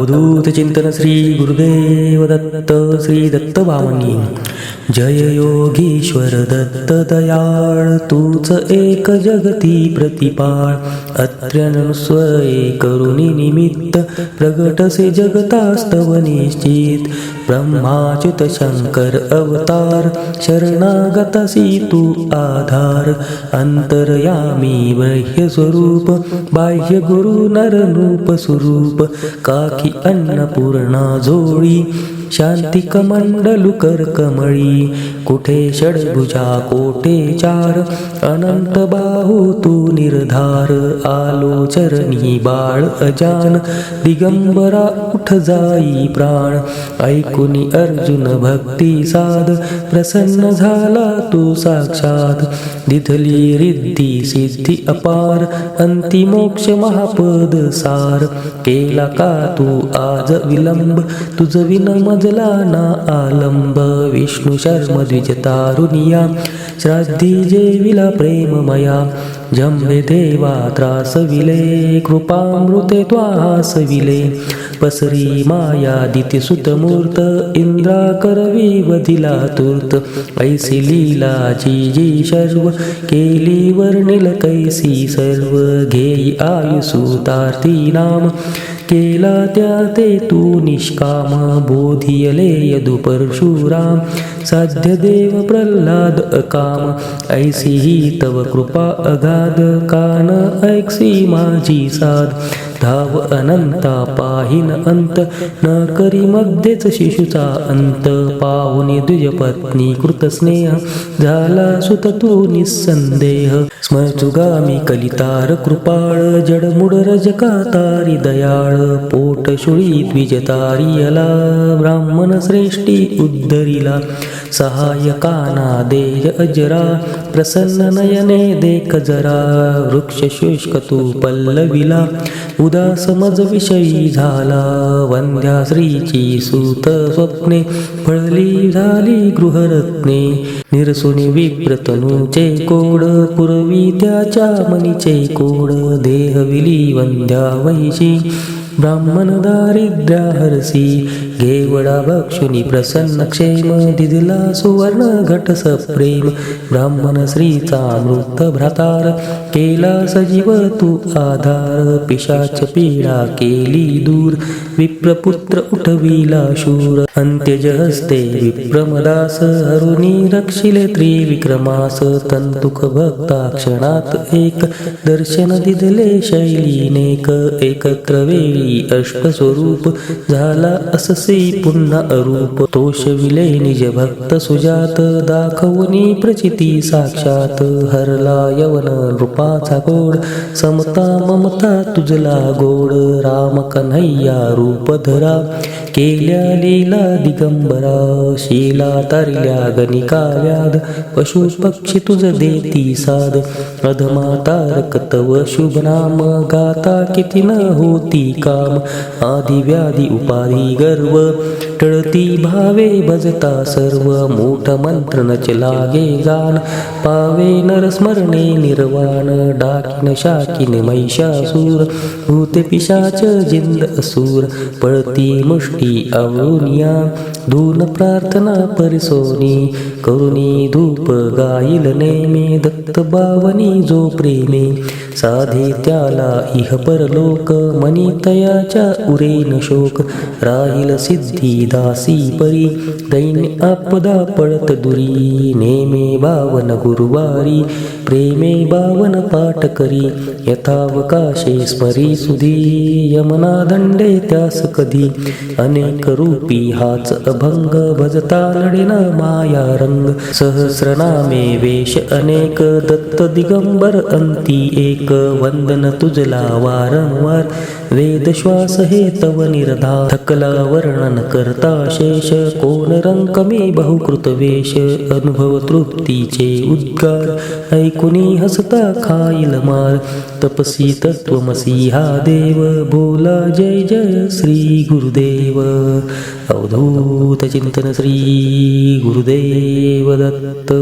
अवधूत चिंतन श्री गुरुदेव दत्त श्री दत्त भावनी जय योगीश्वर दत्त दयाळ तूच एक जगती प्रतिपाळ. अत्र्यनुस्वये करुणी निमित्त प्रगटसे जगतास्तव निश्चित. ब्रह्माच्युत शंकर अवतार शरणागतसी तू आधार. अंतरयामी बाह्य स्वरूप बाह्य गुरु नररूप स्वरूप. काकी अन्नपूर्णा जोळी शांती कमंडलु कर कमळी. कुठे षडभुजा कोठे चार? अनंत बाहू तू निर्धार. आलो चरणी बाळ अजान. दिगंबरा उठ जाई प्राण. ऐकुनी अर्जुन भक्ती साध. प्रसन्न झाला तू साक्षात. दिधली रिद्धी सिद्धी अपार. अंतिमोक्ष महापद सार. केला का तू आज विलंब? तुझ विनम ना आलंब विष्णू शर्म द्विज तारुनिया श्राद्धी जेविला प्रेममया जंबे देवा त्रासविले कृपामृते त्वासविले पसरी माया दिती सुतमूर्त इंद्रा करवी वदिला तूर्त ऐसी लीला जी जी शर्व केली वर्णिल कैसी सर्व घेई आयुसु तार्ती नाम। केला त्या ते तू निष्काम बोधियले यदु परशुराम. साध्य देव प्रल्हाद अकाम ऐसी ही तव कृपा अगाध. कान ऐक्सी माझी साध. धाव अनंता पाहिन अंत. न करी मध्येच शिशुचा अंत. पाहुनी द्विजपत्नी कृत स्नेह. झाला सुत तू निसंदेह. स्मचुगामी कलितार कृपाळ. जडमुड रजका तारी दयाळ. पोट शुळी द्विजतारियला ब्राह्मण श्रेष्ठी उद्धरिला. सहायकाना देय अजरा. प्रसन्न नयने देख जरा. वृक्ष शुष्क तू पल्लविला. उदा समज विषयी झाला. वंद्या श्रीची सूत स्वप्ने फळली झाली गृहरत्ने. निरसुनी विप्रतनूचे कोड पुरवी त्याच्या मनीचे कोड. देहविली वंद्या वैशी ब्राह्मण दारिद्र्या हरसी घेवडा भक्षुनी प्रसन्न क्षेम दिदिला सुवर्ण घट प्रेम ब्राह्मण श्रीचा मृत भ्रातार केला सजीव तू आधार पिशाच पीडा केली दूर विप्रपुत्र उठविला शूर अंत्यज हस्ते विप्रमदास हरुणी रक्षिले त्रिविक्रमास तंतुक भक्ता क्षणात एक दर्शन दिदले शैलीनेक एकत्र वेळी अष्टस्वरूप झाला अससी पुन्हा अरूप तोषविले निज भक्त सुजात. दाखवनी प्रचिती साक्षात. हरला यवन नृपाचा गोड. समता ममता तुझला गोड. राम कन्हैया रूप धरा केल्या लीला दिगंबरा. शीला तारिल्या गणिका व्याध. पशु पक्षी तुझ देती साध. अधमा तारक तव शुभ नाम. गाता किती न होती काम. आदि व्याधी उपाधी गर्व. टळती भावे भजता सर्व मोठ मंत्र नच लागे जाण पावे नर स्मरणे निर्वाण डाकिन शाकिन महिषासूर. भूत पिशाच जिंद असूर पळती मुष्टी अवनिया धून प्रार्थना परिसोनी करुणी धूप गाईल नेमे. दत्त बावनी जो प्रेमे. साधे त्याला इह परलोक मनी तयाच्या उरेन शोक. राहील सिद्धी दासी परी दैन्य आपदा पळत दुरी. नेमे बावन गुरुवारी प्रेमे बावन पाठ करी यथावकाशे स्मरी सुधी यमना दंडे त्यास कधी. अनेक रूपी हाच अभंग भजता लढेना माया रंग. सहस्रनामे वेश अनेक दत्त दिगंबर अंती एक वंदन तुझला वारंवार. वेद श्वास हे तव निर्धा थकला वर्णन करता शेष. कोण रंग मे बहुकृत वेश अनुभव तृप्तीचे उद्गार. ऐकुनी हसता खाईल मार तपसी तत्वमसी हा देव. बोला जय जय श्री गुरुदेव. अवधूत चिंतन श्री गुरुदेव दत्त.